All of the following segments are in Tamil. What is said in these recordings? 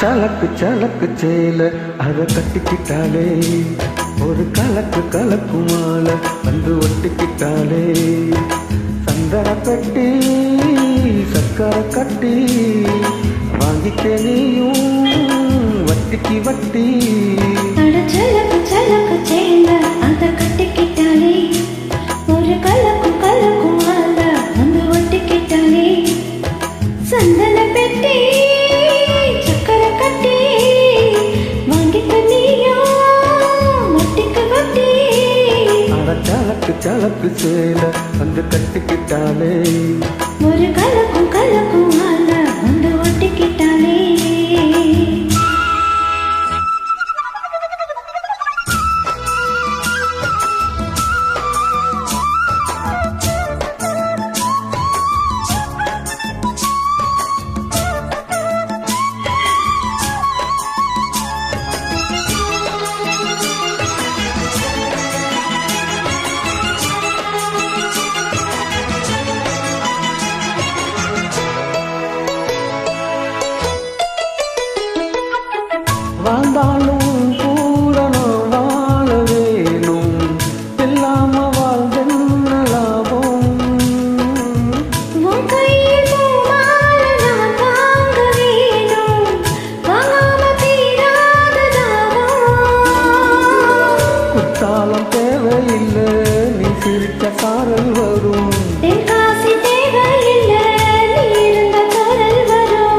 சலக்கு சலக்கு சேல அதை கட்டிக்கிட்டாலே. ஒரு கலக்கு கலக்கு மாலை வந்து ஒட்டிக்கிட்டாலே. சந்தன கட்டி சக்கரை கட்டி வாங்கிக்க நீயும் வட்டிக்கு வட்டி. சலக்கு சேல வந்து கட்டிக்கிட்டாலே. ஒரு கலக்கு சாரல் வரும். தென்காசி தேவையில்லை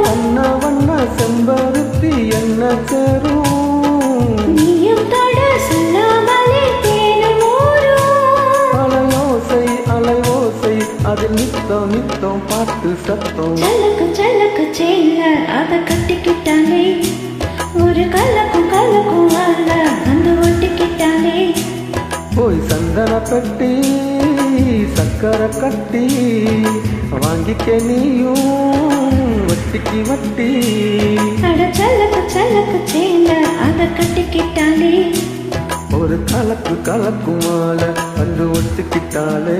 வண்ண வண்ண செம்பருத்தி என்ன சேரும் நீயும் தொட சொல்லாமலே அலையோசை அலையோசை அது நித்தம் நித்தம் பாட்டு சத்தம். சலக்கு சலக்கு சேல அத கட்டிக்கிட்டாலே ஒரு கலக்கும் கலக்கும் அல்ல வந்து ஒட்டிக்கிட்டாலே போய் சந்தன பெட்டி சக்கரை கட்டி வாங்கிக்க நீயும் வட்டிக்கு வட்டி. சலக்கு சலக்கு சேல அத கட்டிக்கிட்டாலே. ஒரு கலக்கு கலக்கு மாலை வந்து ஒத்துக்கிட்டாலே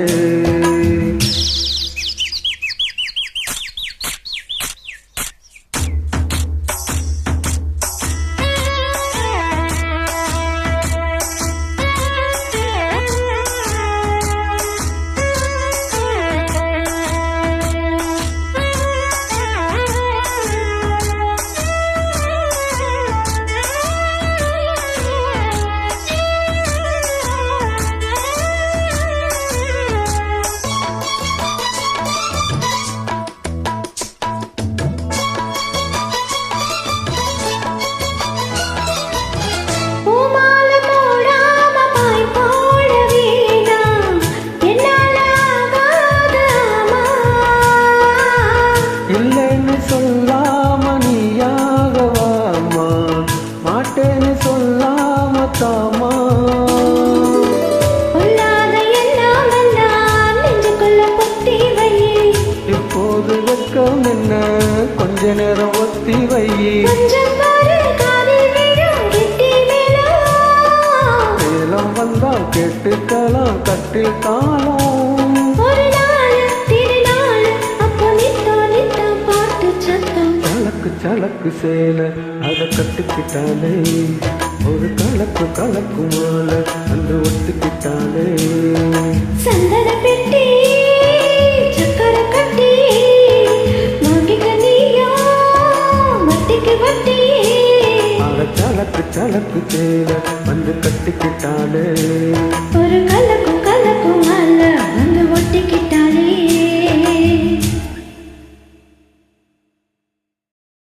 சொல்லாம நீயாகவாமா மாட்டேன்னு சொல்லாம தாமா இப்போது வெக்கம் என்ன? கொஞ்ச நேரம் ஒத்தி வை கொஞ்சம் பாரு காதில் விழும் கெட்டி மேளம் சேலம் வந்தால் கேட்டுக்கலாம் கட்டில் தாளம் சலக்கு சேல அதை கட்டிக்கிட்டாலே. ஒரு கலக்கு கலக்கு மாலை அந்த ஒத்துக்கிட்டாலே. சந்தன பெட்டி சக்கரை கட்டி சலக்கு சலக்கு சேல வந்து கட்டிக்கிட்டாலே. ஒரு கலக்கு